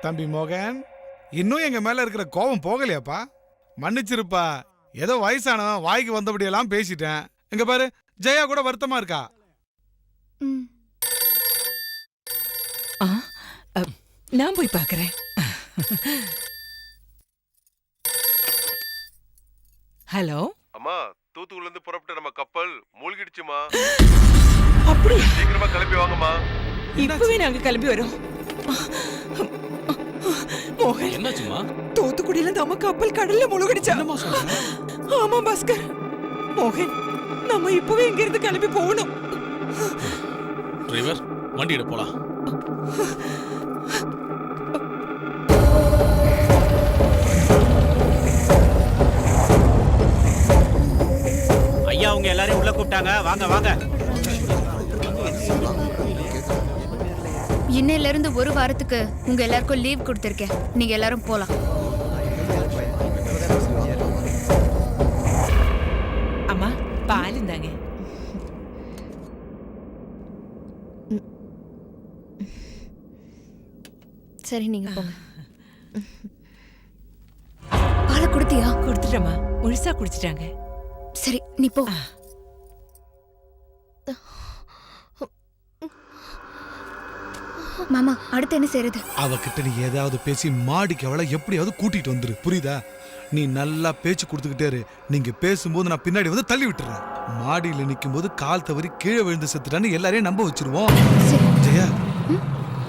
தம்பி மோகன் இன்னும் எங்க மேல இருக்கிற கோபம் போகலையாப்பா? மன்னிச்சிருப்பா. ஏதோ வயசானவன் வாய்க்கு வந்தபடியெல்லாம் பேசிட்டேன். இங்க பாரு ஜெயா கூட வருத்தமா இருக்கா? நான் போய் பார்க்கறேன். ஹலோ? அம்மா தூத்துக்குள்ள இருந்து புறப்பட்ட நம்ம கப்பல் மூழ்கிடுச்சுமா? அப்படியா? சீக்கிரமா கிளம்பி வாங்கம்மா. இப்பவே நாங்க கிளம்பி வரோம். மோகன் என்னாச்சுமா தூத்துக்குடியில நம்ம கப்பல் கடல்ல முழுகடிச்சா? ஆமா பாஸ்கர். மோகன் நம்ம இப்பவே இங்க இருந்து கிளம்பி போகணும். டிரைவர் வண்டியிட போலாம். ஐயா உங்க எல்லாரையும் உள்ள கூப்பிட்டாங்க. வாங்க வாங்க. இன்னையில இருந்து ஒரு வாரத்துக்கு உங்க எல்லாருக்கும் லீவ் கொடுத்துருக்கேன். நீங்க எல்லாரும் போலாம். அம்மா பால் இந்தாங்க. சரி நீங்க போங்க. பாலை கொடுத்தியா? கொடுத்துட்டம்மா. முழுசா குடிச்சிட்டாங்க. சரி நீ போ. மாமா அடுத்து என்ன செய்யறது அவகிட்ட நீ ஏதாவது பேசி மாடிக்கு அவளை எப்படியாவது கூட்டிட்டு வந்துரு. புரியுதா? நீ நல்லா பேச்சு கொடுத்துக்கிட்டே நீங்க பேசும்போது நான் பின்னாடி வந்து தள்ளி விட்டுறேன். மாடியில நிக்கும் போது கால் தவறி கீழே விழுந்து செத்துட்டான்னு எல்லாரையும் நம்ப வச்சிருவோம். சரி ஜெயா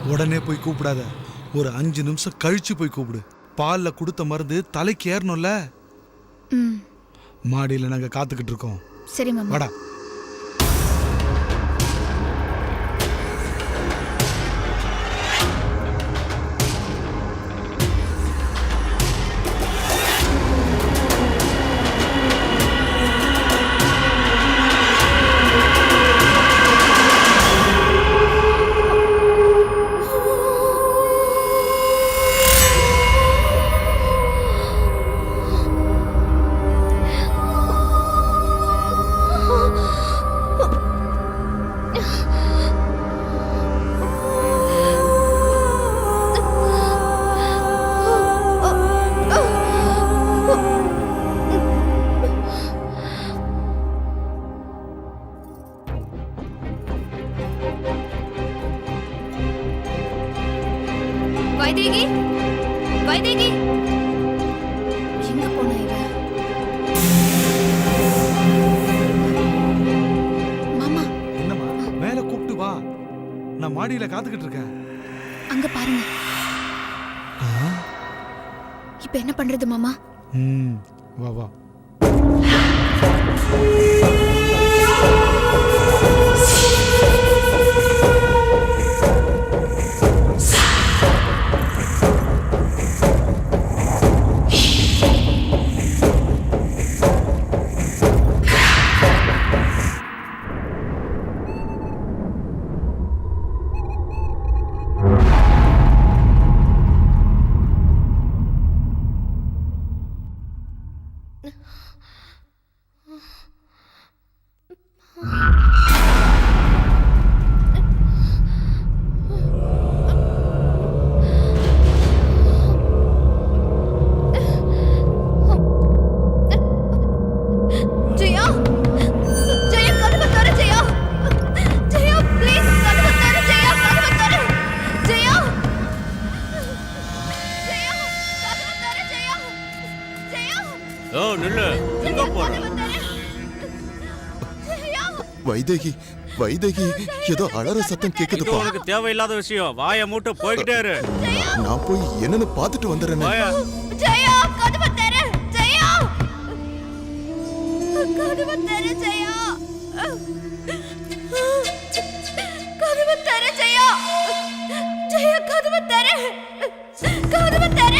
உடனே போய் கூப்பிடாத. ஒரு அஞ்சு நிமிஷம் கழிச்சு போய் கூப்பிடு. பால்ல கொடுத்த மருந்து தலைக்கு ஏறணும்ல? ம். மாடியில நாங்க காத்துக்கிட்டு இருக்கோம். சரி மாமா. வாடா. வைதேகி? வைதேகி? எங்க போனா இவ? மாமா. என்னம்மா? மேல கூப்பிட்டு வா. நான் மாடியில காத்துக்கிட்டு இருக்கேன். அங்க பாருங்க. இப்ப என்ன பண்றது மாமா? ம் வா வா. வைதேகி வைதேகி ஏதோ அலற சத்தம் இது கேக்குதுப்பா உனக்கு தேவையில்லாத விஷயம். வாயை மூட்டு போய்கிட்டே இரு. நான் போய் என்னன்னு பாத்துட்டு வந்துடுறேன். வாயா. ஜெயா கதவை தர ஜெயா. கதவை தர ஜெயா. கதவை தர ஜெயா. ஜெயா கதவை தர. கதவை தர.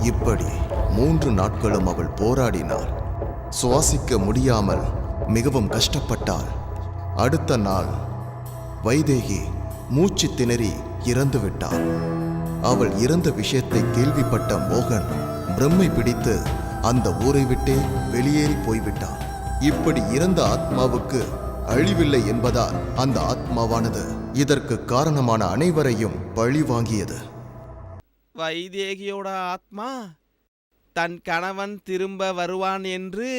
இப்படி மூன்று நாட்களும் அவள் போராடினாள். சுவாசிக்க முடியாமல் மிகவும் கஷ்டப்பட்டாள். அடுத்த நாள் வைதேகி மூச்சு திணறி இறந்து விட்டாள். அவள் இறந்த விஷயத்தை கேள்விப்பட்ட மோகன் பிரம்மை பிடித்து அந்த ஊரை விட்டே வெளியேறி போய்விட்டான். இப்படி இறந்த ஆத்மாவுக்கு அழிவில்லை என்பதால் அந்த ஆத்மாவானது இதற்கு காரணமான அனைவரையும் பழி வாங்கியது. வைதேகியோட ஆத்மா தன் கணவன் திரும்ப வருவான் என்று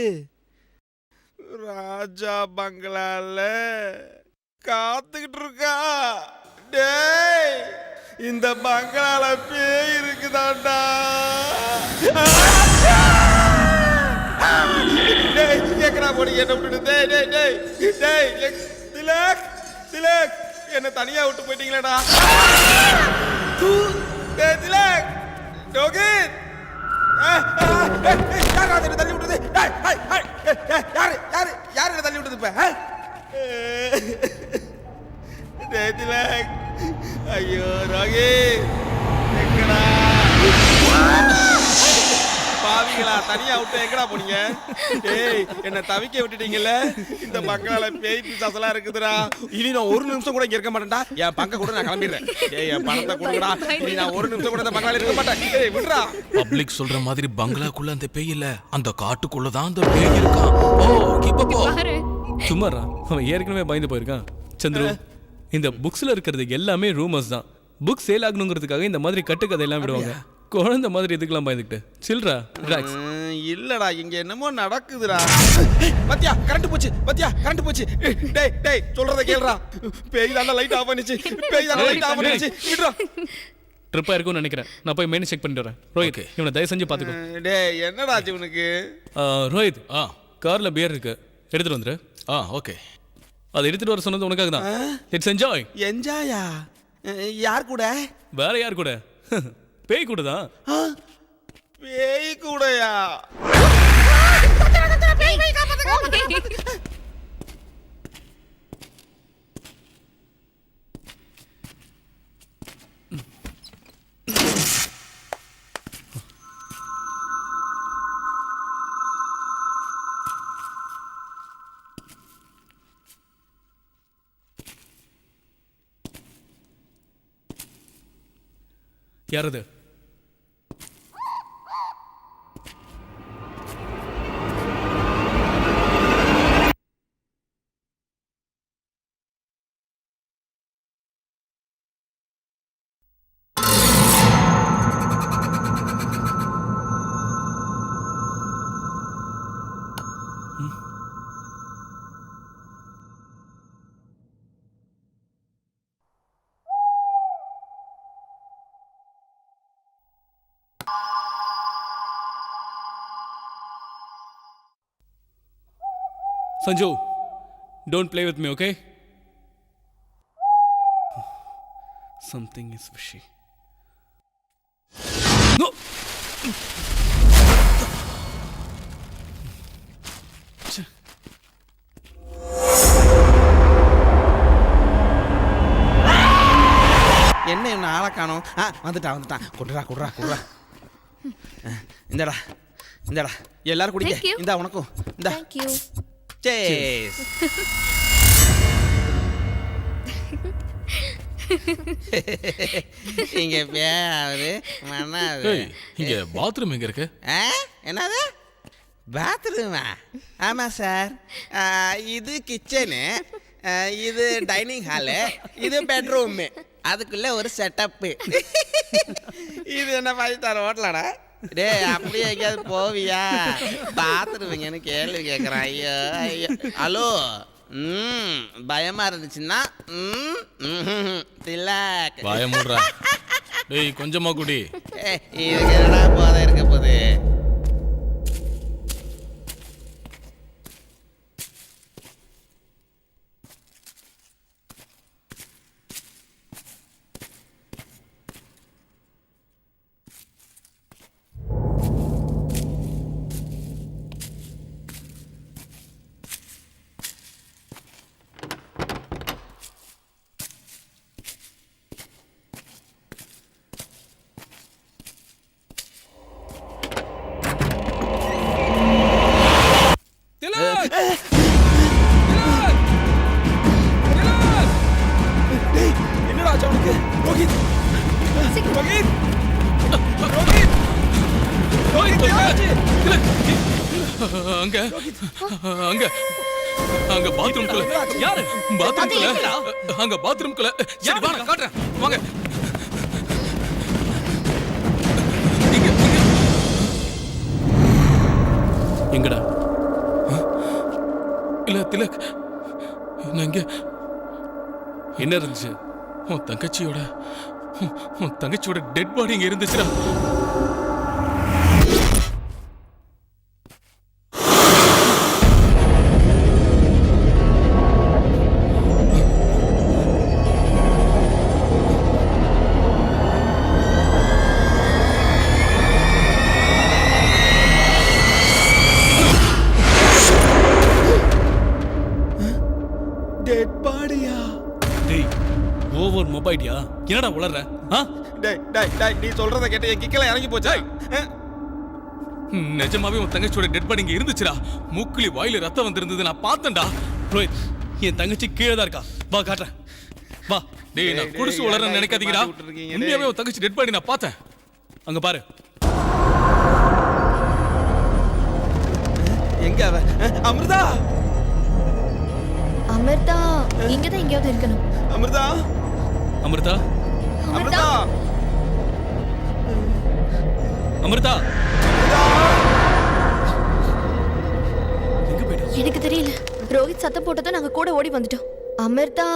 ராஜா பங்களால காத்துக்கிட்டு இருக்கா டேய் இந்த பங்களால பேய் இருக்குதாண்டா. டேய் எங்கடா போனீங்க என்ன விட்டுட்டு டேய் டேய் டேய் டேய் திலக் திலக் என்ன தனியா விட்டு போயிட்டீங்களேடா. திலக் ரோகித் ஏய், யார் அது தள்ளி விட்டது? ஏய், ஏய், ஏய், ஏய், ஏய், யாரு யாரு யாரு என்னை தள்ளி விட்டது இப்ப ஆ? டேய் திலக் ஐயோ ரோகித். தனியா விட்டு எங்கடா போனீங்க? டேய் என்ன தவிக்க விட்டுட்டீங்கல்ல? இந்த பங்களால பேய் பிசாசெல்லாம் இருக்குதுடா. இனி நான் ஒரு நிமிஷம் கூட இங்க இருக்க மாட்டேன்டா. என் பங்க கூட நான் கிளம்பிடுறேன். டேய் என் பணத்தை கொடுங்கடா. இனி நான் ஒரு நிமிஷம் கூட இந்த பங்களால இருக்க மாட்டேன். டேய் விடுறா. பப்ளிக் சொல்ற மாதிரி பங்களாக்குள்ள அந்த பேய் இல்ல. அந்த காட்டுக்குள்ள தான் அந்த பேய் இருக்கான். ஓ இப்ப போ சும்மாரா அவன் ஏற்கனவே பயந்து போயிருக்கான். சந்துரு இந்த புக்ஸ்ல இருக்கிறது எல்லாமே ரூமர்ஸ் தான். புக் சேல் ஆகணுங்கிறதுக்காக இந்த மாதிரி கட்டுக்கதை எல்லாம் விடுவாங்க குழந்தை மாதிரி இதுக்கெல்லாம் பயந்துக்கிட்டு? சில்றா ரிலாக்ஸ் இல்லடா இங்க என்னமோ நடக்குதுடா. பத்தியா கரண்ட் போச்சு பத்தியா கரண்ட் போச்சு. டேய் டேய் சொல்றத கேளுடா. பேய் தாண்டா லைட் ஆஃப் பண்ணிச்சு. பேய் தாண்டா லைட் ஆஃப் பண்ணிச்சு. விடுறா. ட்ரிப்பா இருக்கும்னு நினைக்கிறேன். நான் போய் மெயின் செக் பண்ணிட்டு வரேன். ரோஹித் இவனை தயவு செஞ்சு பாத்துக்கோ உம், டேய் என்னடா ஆச்சு உனக்கு ரோஹித் ஆ கார்ல பியர் இருக்கு. எடுத்துட்டு வந்துரு. ஆ ஓகே அதை எடுத்துட்டு வர சொன்னது உனக்காக தான். இட்ஸ் என்ஜாய் என்ஜாயா யார் கூட? வேற யார் கூட? பேய் கூட தான் ஆ, பேய் கூடயா? யார் Mm-hmm. Sanju, don't play with me, okay? Something is fishy. No! காணோம் ஆ வந்துட்டான் வந்துட்டான். குடுறா குடுறா குடுறா. இந்தடா இந்தடா. எல்லாரும் you. இந்தா உனக்கும். இந்தா. You. சேஸ் இங்க பேரு ஏய் இங்க பாத்ரூம் எங்க இருக்கு? ஆ என்னது? பாத்ரூமா ஆமாம் சார். ஆ, இது கிச்சனு இது டைனிங் ஹாலு இது பெட்ரூமு அதுக்குள்ள ஒரு செட்டப்பு இது என்ன ஃபைவ் ஸ்டார் ஹோட்டலாடா? டேய் அப்படியே எங்கேயாவது போவியா? பாத்துருவீங்கன்னு கேள்வி கேட்குறேன் ஐயோ ஐயோ. ஹலோ ம் பயமா இருந்துச்சுன்னா ம். திலாக் வாய மூடுறா டேய் கொஞ்சமா குடி. ஏய், இதுக்கு என்னடா போதை இருக்க போகுது? அங்க பாத்ரூம்குள்ள யாரு? பாத்ரூம்குள்ள அங்க பாத்ரூம்குள்ள சரி வா நான் காட்டுறேன். வாங்க. எங்கடா? இல்ல திலக். நான் இங்க. என்ன இருந்துச்சு? உன் தங்கச்சியோட உன் தங்கச்சியோட டெட் பாடி இங்க இருந்துச்சுடா. டெட் பாடியா டேய் ஓவர் மொபைலியா? என்னடா உளற ஆ? டேய் டேய் டேய் நீ சொல்றத கேட்டு என் கிக்கல இறங்கி போச்சா? நிஜமாவே உன் தங்கச்சியோட டெட் பாடி இங்க இருந்துச்சுடா. மூக்குலி வாயில ரத்தம் வந்திருந்தது நான் பார்த்தேன்டா. ரோஹித் என் தங்கச்சி கீழே தான் இருக்கா. வா காட்டுறேன். வா. டேய் நான் குடிசு ஏன்டா நினைக்காதீங்கடா. உண்மையாவே. உன் தங்கச்சி டெட் பாடி நான் பார்த்தேன். அங்க பாரு. எங்க அவ? அஹ், அமிர்தா அமிர்தா இங்கதான் எங்கேயாவது இருக்கணும். அமிர்தா? அமிர்தா? அமிர்தா? அமிர்தா? எனக்கு தெரியல. ரோஹித் சத்தம் போட்டதும் நாங்க கூட ஓடி வந்துட்டோம். அமிர்தா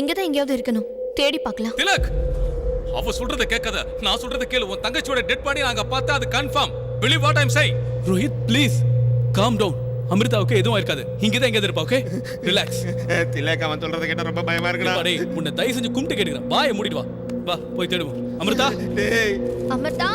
இங்கதான் எங்கேயாவது இருக்கணும். தேடி பார்க்கலாம். திலக்! அவ சொல்றத கேட்காத. நான் சொல்றத கேளு. உன் தங்கச்சியோட டெட் பாடி நாங்க பார்த்தா அது confirm believe what I'm say Rohit please calm down அமிர்தாவுக்கு எதுவும் இருக்காது இங்க தான் எங்கேயாவது இருப்பா ஓகே ரிலாக்ஸ் திலேக் அவன் சொல்றத கேட்டா ரொம்ப பயமா இருக்குடா. டேய் உன்னை தயவு செஞ்சு கும்பிட்டு கேட்டுக்கிறேன். வாயை மூடிட்டு வா. வா போய் தேடுவோம். அமிர்தா? டேய். அமிர்தா?